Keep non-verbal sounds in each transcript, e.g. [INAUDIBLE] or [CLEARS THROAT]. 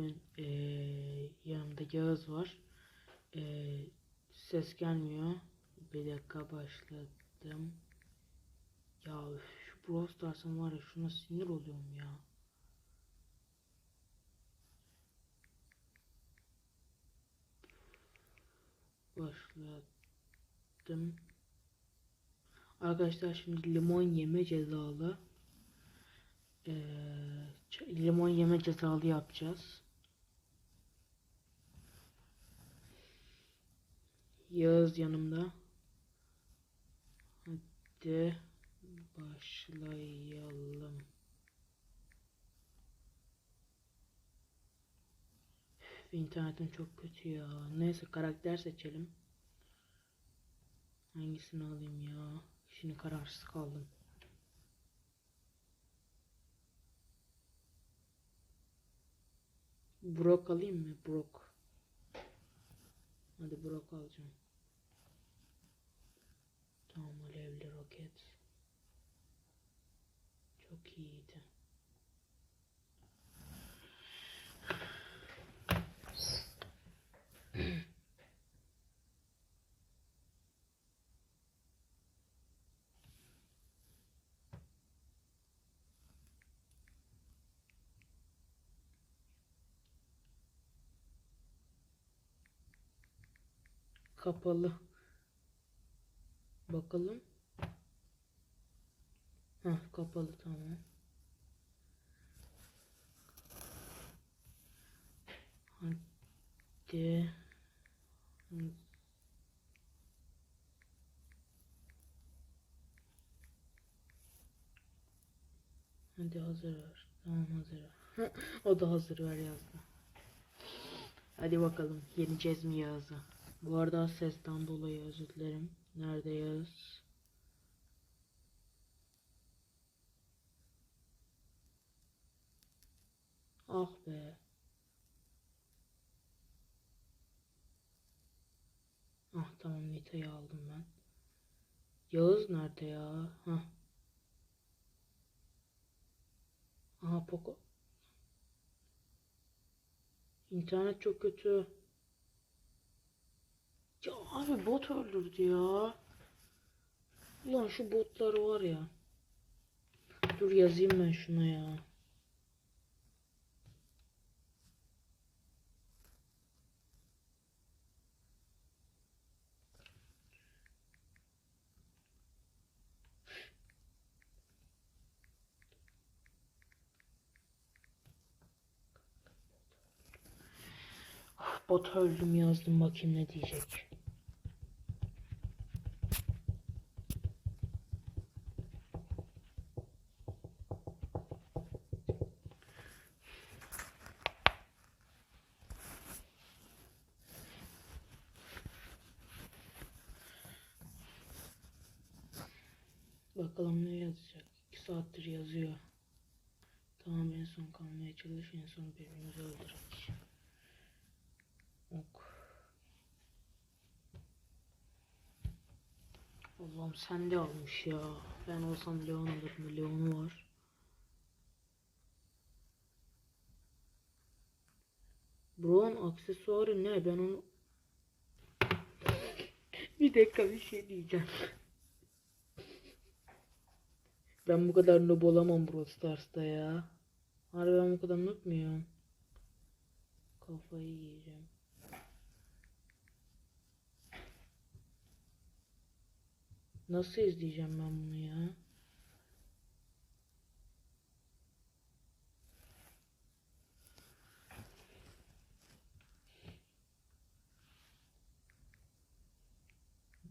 bugün eee, yanımda Yağız var. Eee, ses gelmiyor. Bir dakika başladım. Ya şu Brawl Stars'ın var ya şuna sinir oluyorum ya. Başladım. Arkadaşlar şimdi limon yeme cezalı. Ee, limon yeme cezalı yapacağız. Yağız yanımda. Hadi başlayalım. Üf, İnternetim çok kötü ya. Neyse karakter seçelim. Hangisini alayım ya? Şimdi kararsız kaldım. Brock alayım mı? Brock. Hadi Brock alacağım. Tamam alevli roket. Çok iyiydi. [CLEARS THROAT] Kapalı. Bakalım. Heh, kapalı tamam. Hadi. Hadi. Hazır ver. Tamam hazır ver. o da hazır ver yazdı. Hadi bakalım yeneceğiz mi Yağız'ı? Bu arada sesten dolayı özür dilerim. Nerede Yağız? Ah be. Ah tamam Nita'yı aldım ben. Yağız nerede ya? Hah. Aha Poco. İnternet çok kötü. Ya abi bot öldürdü ya. Ulan şu botlar var ya. Dur yazayım ben şuna ya. Bot öldüm yazdım bakayım ne diyecek. Allah'ım sen de almış ya. Ben olsam Leon alırım. Leon'u var. Brown aksesuarı ne? Ben onu... bir dakika bir şey diyeceğim. Ben bu kadar noob olamam Brawl Stars'ta ya. Harbi ben bu kadar noob muyum? Kafayı yiyeceğim. Nasıl izleyeceğim ben bunu ya?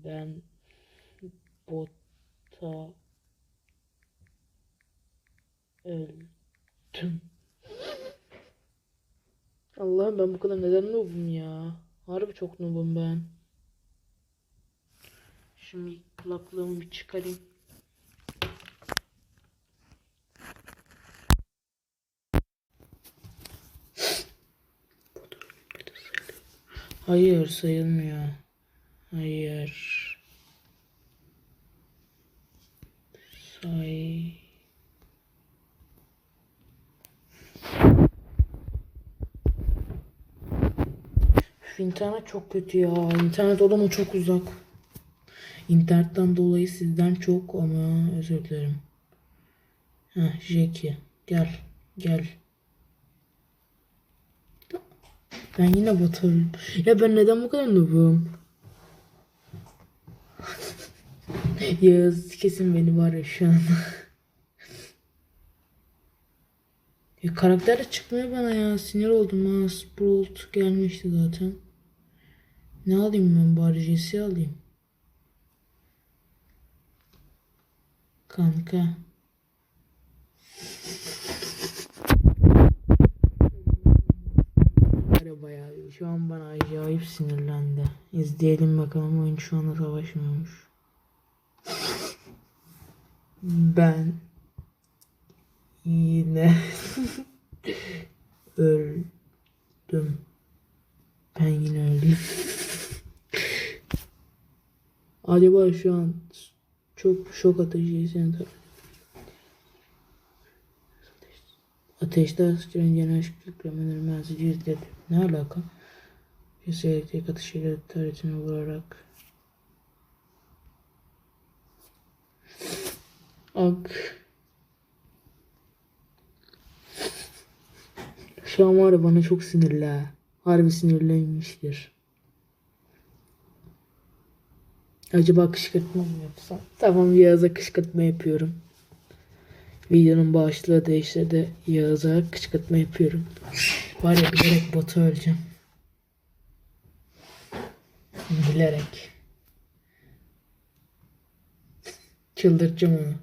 Ben bota öldüm. Allah'ım ben bu kadar neden noobum ya? Harbi çok noobum ben. Şimdi kulaklığımı çıkarayım. Hayır sayılmıyor. Hayır. Say. Üf, internet çok kötü ya. İnternet odama çok uzak. İnternetten dolayı sizden çok ama özür dilerim. Heh, Jackie. Gel. Gel. Ben yine batarım. Ya ben neden bu kadar noobum? [LAUGHS] Yağız kesin beni var ya şu an. [LAUGHS] ya karakter de çıkmıyor bana ya. Sinir oldum ha. Sprout gelmişti zaten. Ne alayım ben bari Jesse alayım. Kanka. Bayağı şu an bana acayip sinirlendi. İzleyelim bakalım oyun şu anda savaşmıyormuş. Ben yine [LAUGHS] öldüm. Ben yine öldüm. Acaba şu an çok şok ateşi Ateşte sıçrayan genel şükürlemeleri merzici izledi. Ne alaka? Cesi elektrik atışıyla taretine vurarak Ak. Şu an var bana çok sinirli ha. Harbi sinirlenmiştir. Acaba kışkırtma mı yapsam? Tamam Yağız'a kışkırtma yapıyorum. Videonun başlığı değişse de Yağız'a kışkırtma yapıyorum. Var ya bilerek botu öleceğim. Bilerek. Çıldırtacağım onu.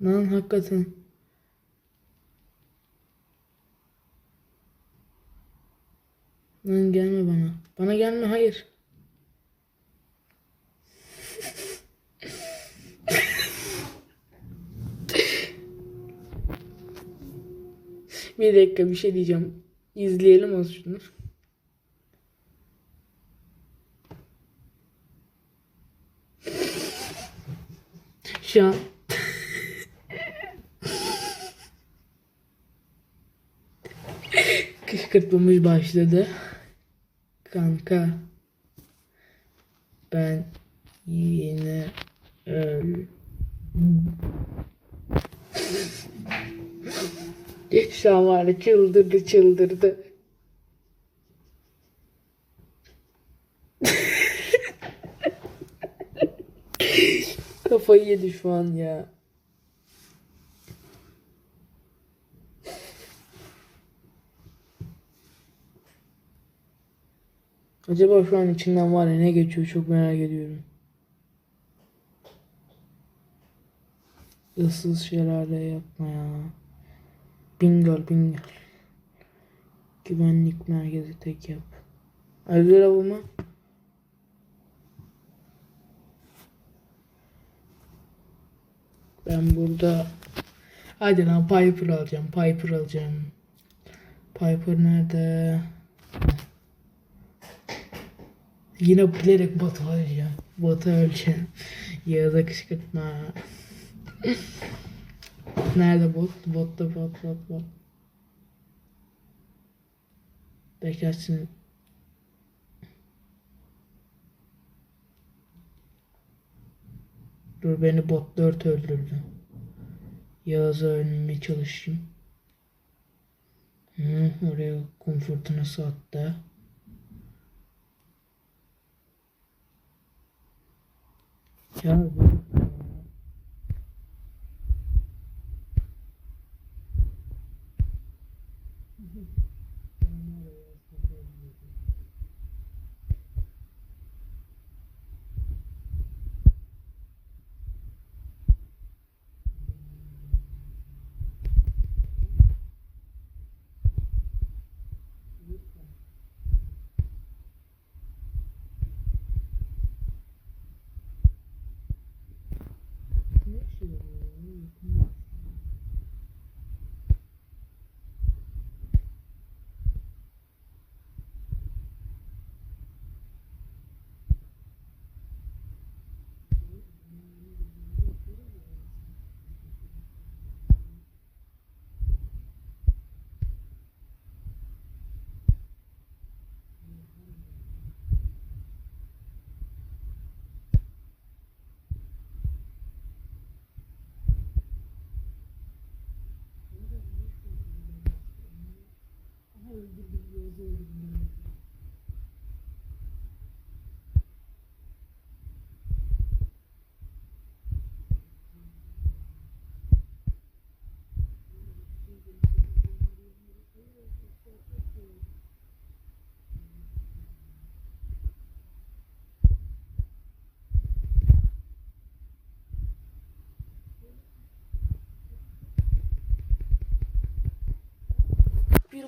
Lan hakikaten. Lan gelme bana. Bana gelme hayır. bir dakika bir şey diyeceğim. İzleyelim az şunu. Şu an kışkırtmamız başladı. Kanka ben yine öl Şu çıldırdı çıldırdı. [LAUGHS] Kafayı yedi şu an ya. Acaba şu an içinden var ya ne geçiyor çok merak ediyorum. Issız şelale yapma ya. Bingöl Bingöl. Güvenlik merkezi tek yap. Özel avımı. Ben burada Hadi lan Piper alacağım. Piper alacağım. Piper nerede? Yine bilerek Batı alacağım. Batı öleceğim. Yağda kışkırtma. Nerede bot? Botta bot bot bot. Beklersin. Dur beni bot 4 öldürdü. Yağız'a ölmeye çalışayım. Hı, oraya kum fırtınası attı. Ya bu-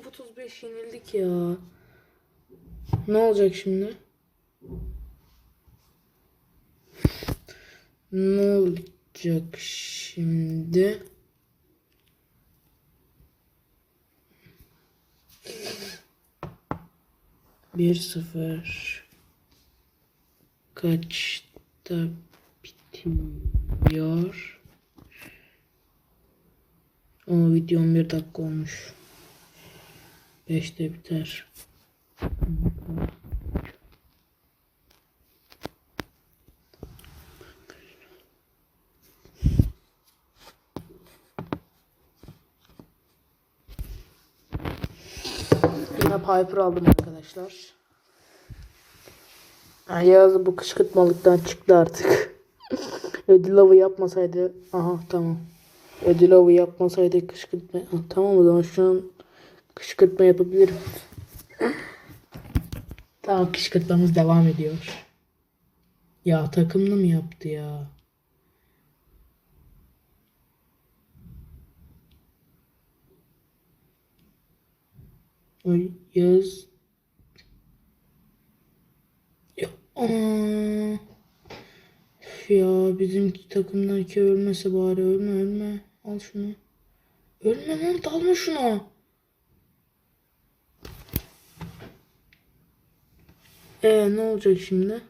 35 yenildik ya. Ne olacak şimdi? Ne olacak şimdi? Bir sıfır. Kaçta bitiyor? O video 11 dakika olmuş. 5'te biter. Yine Piper aldım arkadaşlar. Yağız bu kışkırtmalıktan çıktı artık. [LAUGHS] Ödül yapmasaydı. Aha tamam. Ödül yapmasaydı kışkırtma. Tamam o zaman şu an kışkırtma yapabilirim. tamam kışkırtmamız devam ediyor. Ya takımlı mı yaptı ya? Yağız. Ya, aa. Ya bizim takımdaki ölmese bari ölme ölme. Al şunu. Ölme lan dalma şuna. Ee ne olacak şimdi?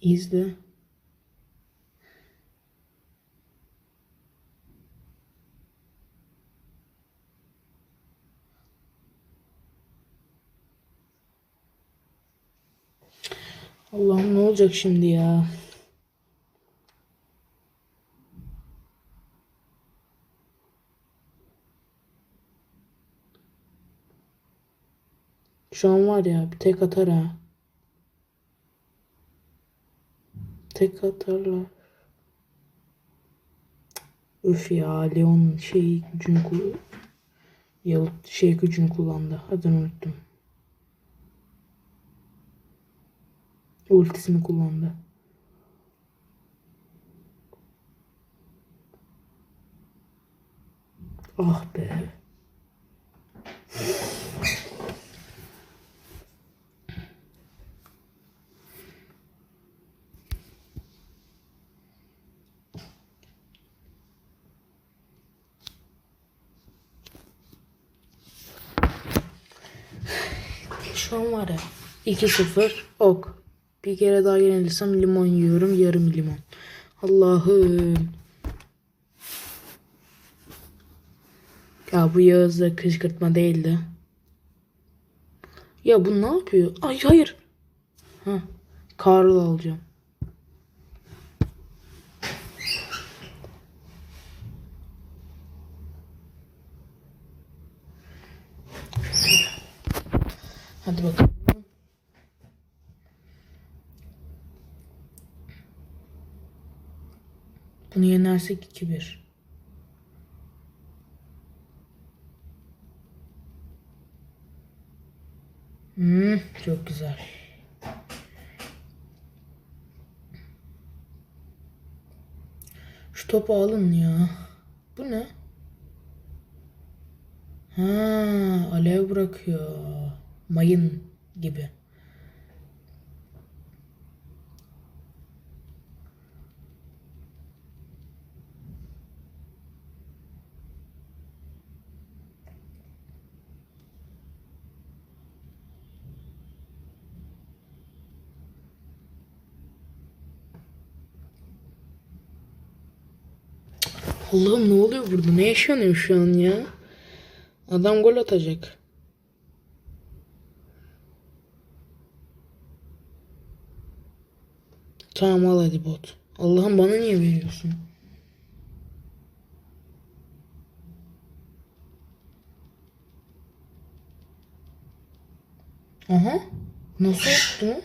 İzle. Allah'ım ne olacak şimdi ya? Şu an var ya bir tek atar ha. Tek atarlar. Üf ya Leon şey gücünü. Yalıt şey gücünü kullandı. Adını unuttum. Ultisini kullandı. Ah be. Şu an var ya 2-0 ok. Bir kere daha yenilirsem limon yiyorum yarım limon. Allah'ım. Ya bu Yağız'da kışkırtma değildi. Ya bu ne yapıyor? Ay hayır. Ha, Karl alacağım. Hadi bakalım. Yenersek 2-1. Hmm, çok güzel. Şu topu alın ya. Bu ne? Ha, alev bırakıyor. Mayın gibi. Allah'ım ne oluyor burada? Ne yaşanıyor şu an ya? Adam gol atacak. Tamam al hadi bot. Allah'ım bana niye veriyorsun? Aha. Nasıl yaptın?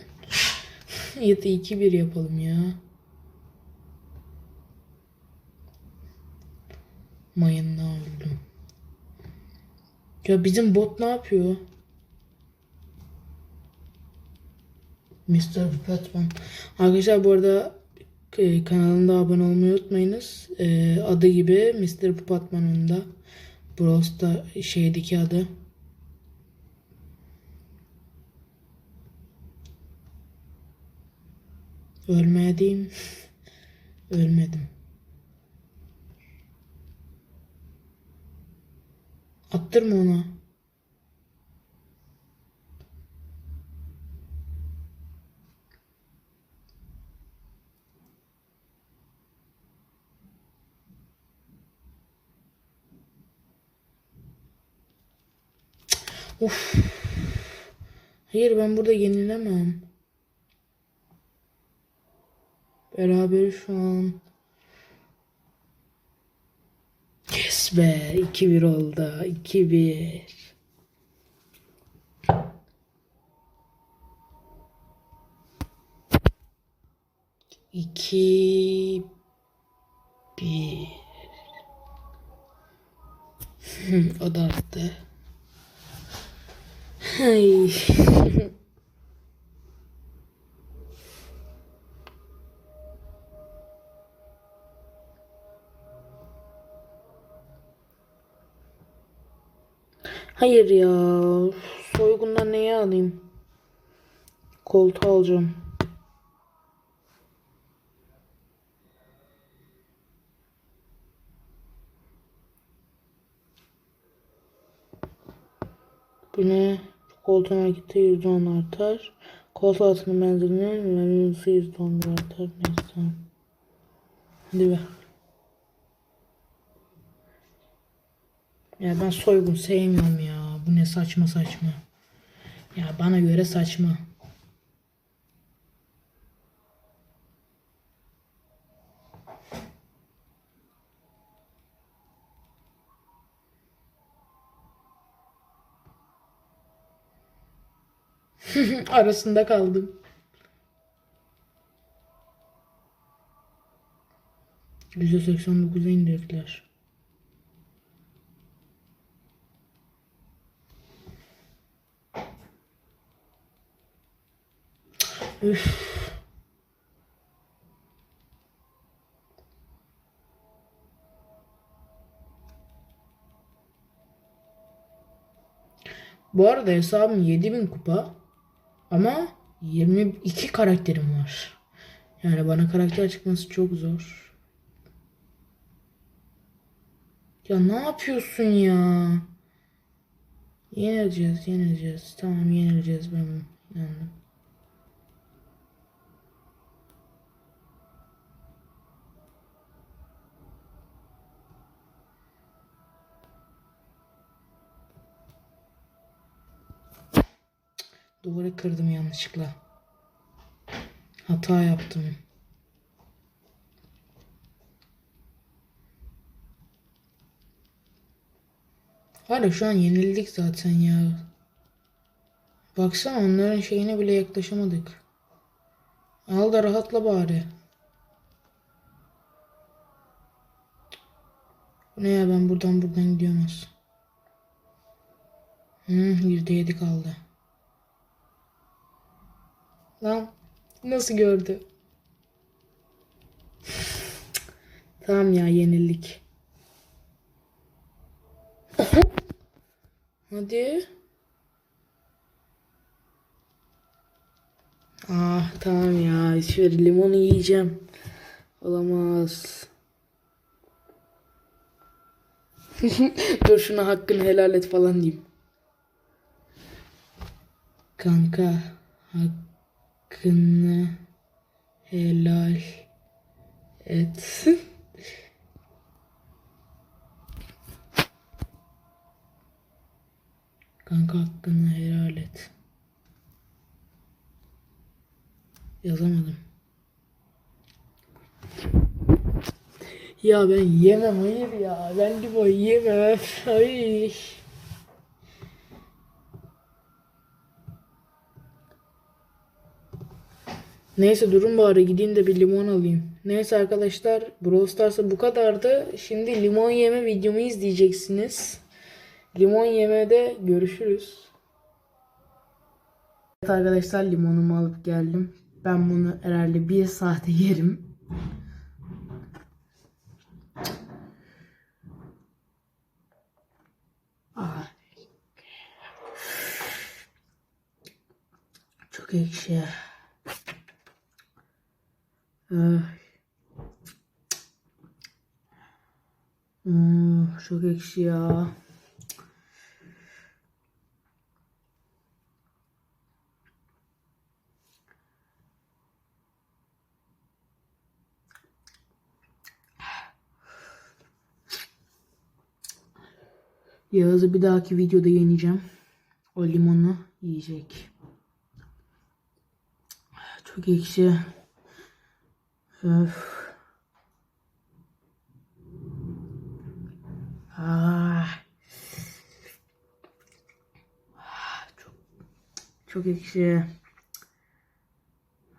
ya da 2-1 yapalım ya. Mayınla öldüm. Ya bizim bot ne yapıyor? Mr. Batman. Arkadaşlar bu arada e, kanalında abone olmayı unutmayınız. E, adı gibi Mr. Pupatman'ın da Bros'ta şeydeki adı. [LAUGHS] Ölmedim. Ölmedim. Attırma ona. Of. Hayır ben burada yenilemem. Beraber şu an. Yes be 2-1 oldu. 2-1. İki bir. [LAUGHS] o da attı. Ay. [LAUGHS] Hayır ya. Soygundan neyi alayım? Koltuğu alacağım. Bu ne? Koltuğun hareketi %10 artar. Koltuğu altının benzerliğinin memnuniyeti %11 artar. Neyse. Hadi ver. Ya ben soygun sevmiyorum ya. Bu ne saçma saçma. Ya bana göre saçma. [LAUGHS] Arasında kaldım. %89'a indirdiler. Üf. Bu arada hesabım 7000 kupa ama 22 karakterim var. Yani bana karakter çıkması çok zor. Ya ne yapıyorsun ya? Yenileceğiz, yenileceğiz. Tamam yenileceğiz ben inandım. Duvarı kırdım yanlışlıkla. Hata yaptım. Hala şu an yenildik zaten ya. Baksana onların şeyine bile yaklaşamadık. Al da rahatla bari. Ne ya ben buradan buradan gidiyorum az. Hı, %7 kaldı. Lan nasıl gördü? tamam ya yenildik. Hadi. Ah tamam ya. Şöyle limonu yiyeceğim. Olamaz. [LAUGHS] Dur şuna hakkını helal et falan diyeyim. Kanka hakkını helal et. Kanka hakkını helal et. Yazamadım. Ya ben yemem hayır ya. Ben limon yemem. Ay. Neyse durun bari gideyim de bir limon alayım. Neyse arkadaşlar Brawl Stars'a bu kadardı. Şimdi limon yeme videomu izleyeceksiniz. Limon yemede görüşürüz. Evet arkadaşlar limonumu alıp geldim. Ben bunu herhalde bir saate yerim. Çok ekşi. Hmm, çok ekşi ya. Yağız'ı bir dahaki videoda yeneceğim. O limonu yiyecek. Çok ekşi. Öf. Ah. Ah, Çok, çok ekşi.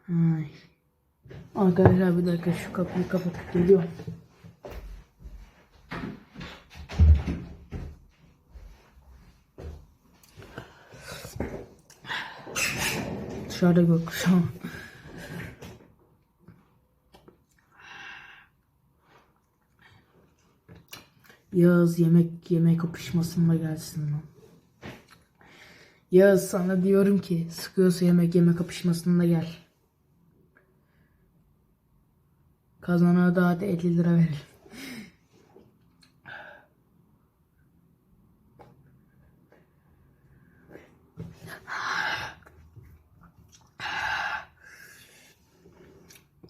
Ay. Arkadaşlar bir dakika şu kapıyı kapatıp geliyorum. Dışarıda gökkuşağı. Yağız yemek yemek kapışmasında gelsin lan. Yağız sana diyorum ki sıkıyorsa yemek yeme kapışmasında gel. Kazanana da hadi 50 lira verelim.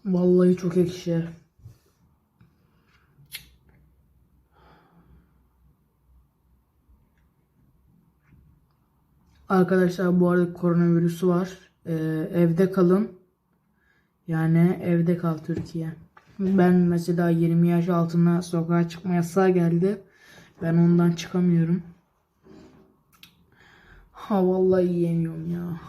Vallahi çok ekşi. Arkadaşlar bu arada koronavirüsü var. Ee, evde kalın. Yani evde kal Türkiye. Ben mesela 20 yaş altına sokağa çıkma yasağı geldi. Ben ondan çıkamıyorum. Ha vallahi yiyemiyorum ya.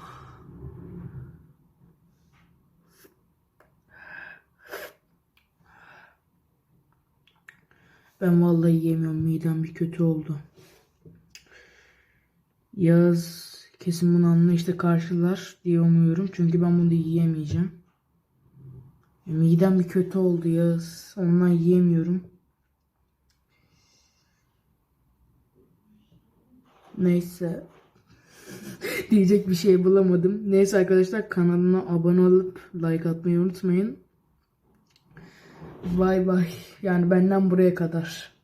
Ben vallahi yiyemiyorum. Midem bir kötü oldu. Yağız kesin bunu anlayışla karşılar diye umuyorum. Çünkü ben bunu yiyemeyeceğim. Midem bir kötü oldu Yağız. Ondan yiyemiyorum. Neyse. [LAUGHS] Diyecek bir şey bulamadım. Neyse arkadaşlar kanalına abone olup like atmayı unutmayın. Bay bay. Yani benden buraya kadar.